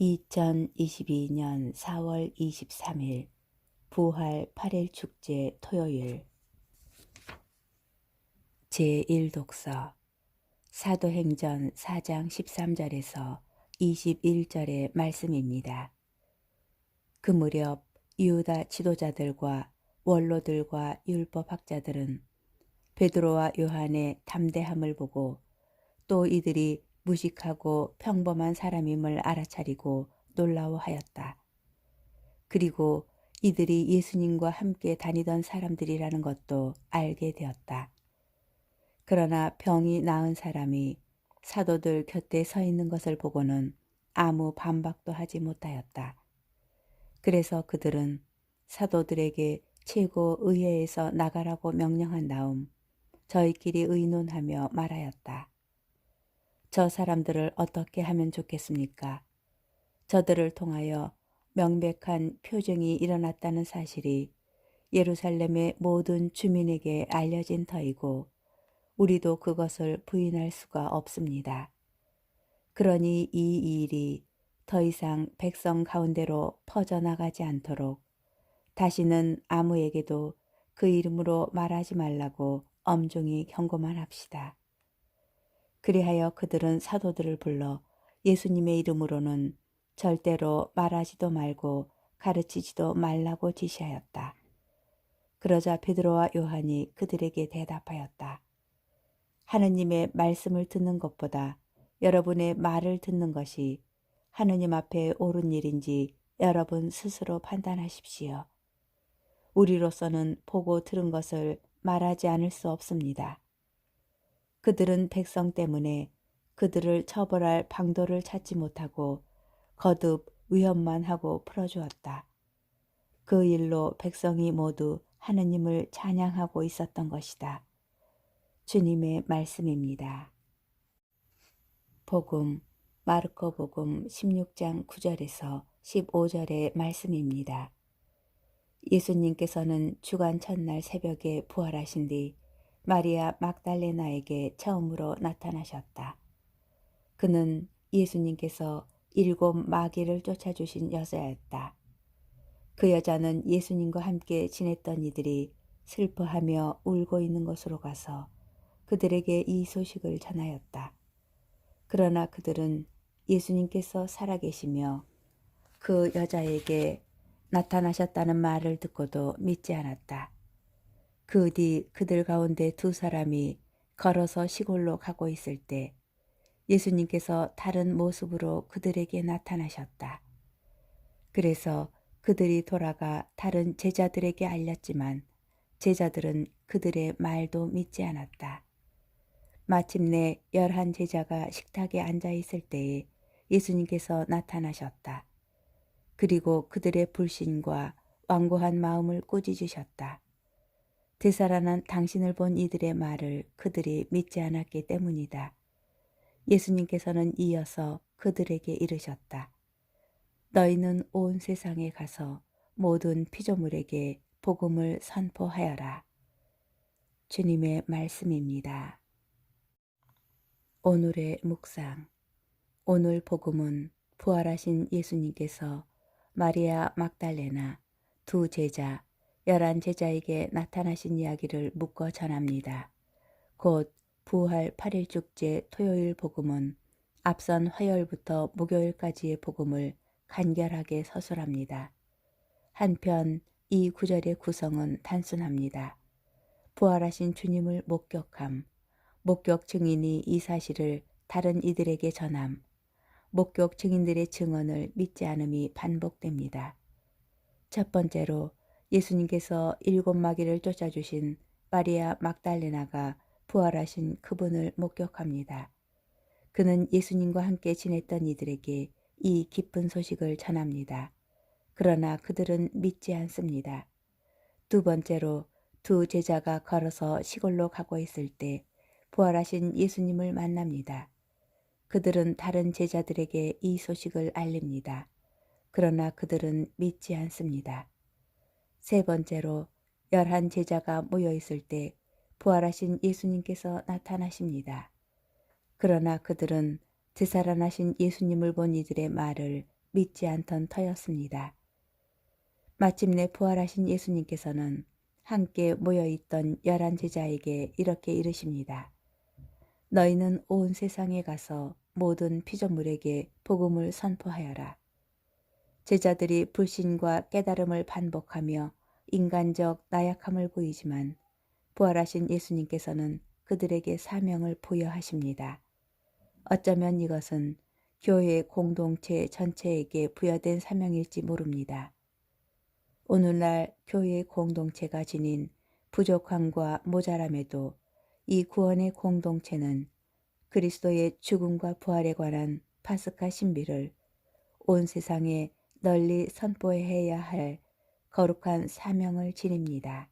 2022년 4월 23일 부활 8일 축제 토요일 제1독서 사도행전 4장 13절에서 21절의 말씀입니다. 그 무렵 유다 지도자들과 원로들과 율법학자들은 베드로와 요한의 담대함을 보고 또 이들이 무식하고 평범한 사람임을 알아차리고 놀라워하였다. 그리고 이들이 예수님과 함께 다니던 사람들이라는 것도 알게 되었다. 그러나 병이 나은 사람이 사도들 곁에 서 있는 것을 보고는 아무 반박도 하지 못하였다. 그래서 그들은 사도들에게 최고 의회에서 나가라고 명령한 다음 저희끼리 의논하며 말하였다. 저 사람들을 어떻게 하면 좋겠습니까? 저들을 통하여 명백한 표정이 일어났다는 사실이 예루살렘의 모든 주민에게 알려진 터이고 우리도 그것을 부인할 수가 없습니다. 그러니 이 일이 더 이상 백성 가운데로 퍼져나가지 않도록 다시는 아무에게도 그 이름으로 말하지 말라고 엄중히 경고만 합시다. 그리하여 그들은 사도들을 불러 예수님의 이름으로는 절대로 말하지도 말고 가르치지도 말라고 지시하였다. 그러자 베드로와 요한이 그들에게 대답하였다. 하느님의 말씀을 듣는 것보다 여러분의 말을 듣는 것이 하느님 앞에 옳은 일인지 여러분 스스로 판단하십시오. 우리로서는 보고 들은 것을 말하지 않을 수 없습니다. 그들은 백성 때문에 그들을 처벌할 방도를 찾지 못하고 거듭 위협만 하고 풀어주었다. 그 일로 백성이 모두 하느님을 찬양하고 있었던 것이다. 주님의 말씀입니다. 복음 마르코 복음 16장 9절에서 15절의 말씀입니다. 예수님께서는 주간 첫날 새벽에 부활하신 뒤 마리아 막달레나에게 처음으로 나타나셨다. 그는 예수님께서 일곱 마귀를 쫓아주신 여자였다. 그 여자는 예수님과 함께 지냈던 이들이 슬퍼하며 울고 있는 곳으로 가서 그들에게 이 소식을 전하였다. 그러나 그들은 예수님께서 살아계시며 그 여자에게 나타나셨다는 말을 듣고도 믿지 않았다. 그 뒤 그들 가운데 두 사람이 걸어서 시골로 가고 있을 때 예수님께서 다른 모습으로 그들에게 나타나셨다. 그래서 그들이 돌아가 다른 제자들에게 알렸지만 제자들은 그들의 말도 믿지 않았다. 마침내 열한 제자가 식탁에 앉아 있을 때에 예수님께서 나타나셨다. 그리고 그들의 불신과 완고한 마음을 꾸짖으셨다. 되살아난 당신을 본 이들의 말을 그들이 믿지 않았기 때문이다. 예수님께서는 이어서 그들에게 이르셨다. 너희는 온 세상에 가서 모든 피조물에게 복음을 선포하여라. 주님의 말씀입니다. 오늘의 묵상. 오늘 복음은 부활하신 예수님께서 마리아 막달레나 두 제자, 열한 제자에게 나타나신 이야기를 묶어 전합니다. 곧 부활 8일 축제 토요일 복음은 앞선 화요일부터 목요일까지의 복음을 간결하게 서술합니다. 한편 이 구절의 구성은 단순합니다. 부활하신 주님을 목격함, 목격 증인이 이 사실을 다른 이들에게 전함, 목격 증인들의 증언을 믿지 않음이 반복됩니다. 첫 번째로 예수님께서 일곱 마귀를 쫓아주신 마리아 막달레나가 부활하신 그분을 목격합니다. 그는 예수님과 함께 지냈던 이들에게 이 기쁜 소식을 전합니다. 그러나 그들은 믿지 않습니다. 두 번째로 두 제자가 걸어서 시골로 가고 있을 때 부활하신 예수님을 만납니다. 그들은 다른 제자들에게 이 소식을 알립니다. 그러나 그들은 믿지 않습니다. 세 번째로 열한 제자가 모여 있을 때 부활하신 예수님께서 나타나십니다. 그러나 그들은 되살아나신 예수님을 본 이들의 말을 믿지 않던 터였습니다. 마침내 부활하신 예수님께서는 함께 모여있던 열한 제자에게 이렇게 이르십니다. 너희는 온 세상에 가서 모든 피조물에게 복음을 선포하여라. 제자들이 불신과 깨달음을 반복하며 인간적 나약함을 보이지만 부활하신 예수님께서는 그들에게 사명을 부여하십니다. 어쩌면 이것은 교회 공동체 전체에게 부여된 사명일지 모릅니다. 오늘날 교회 공동체가 지닌 부족함과 모자람에도 이 구원의 공동체는 그리스도의 죽음과 부활에 관한 파스카 신비를 온 세상에 널리 선포해야 할 거룩한 사명을 지닙니다.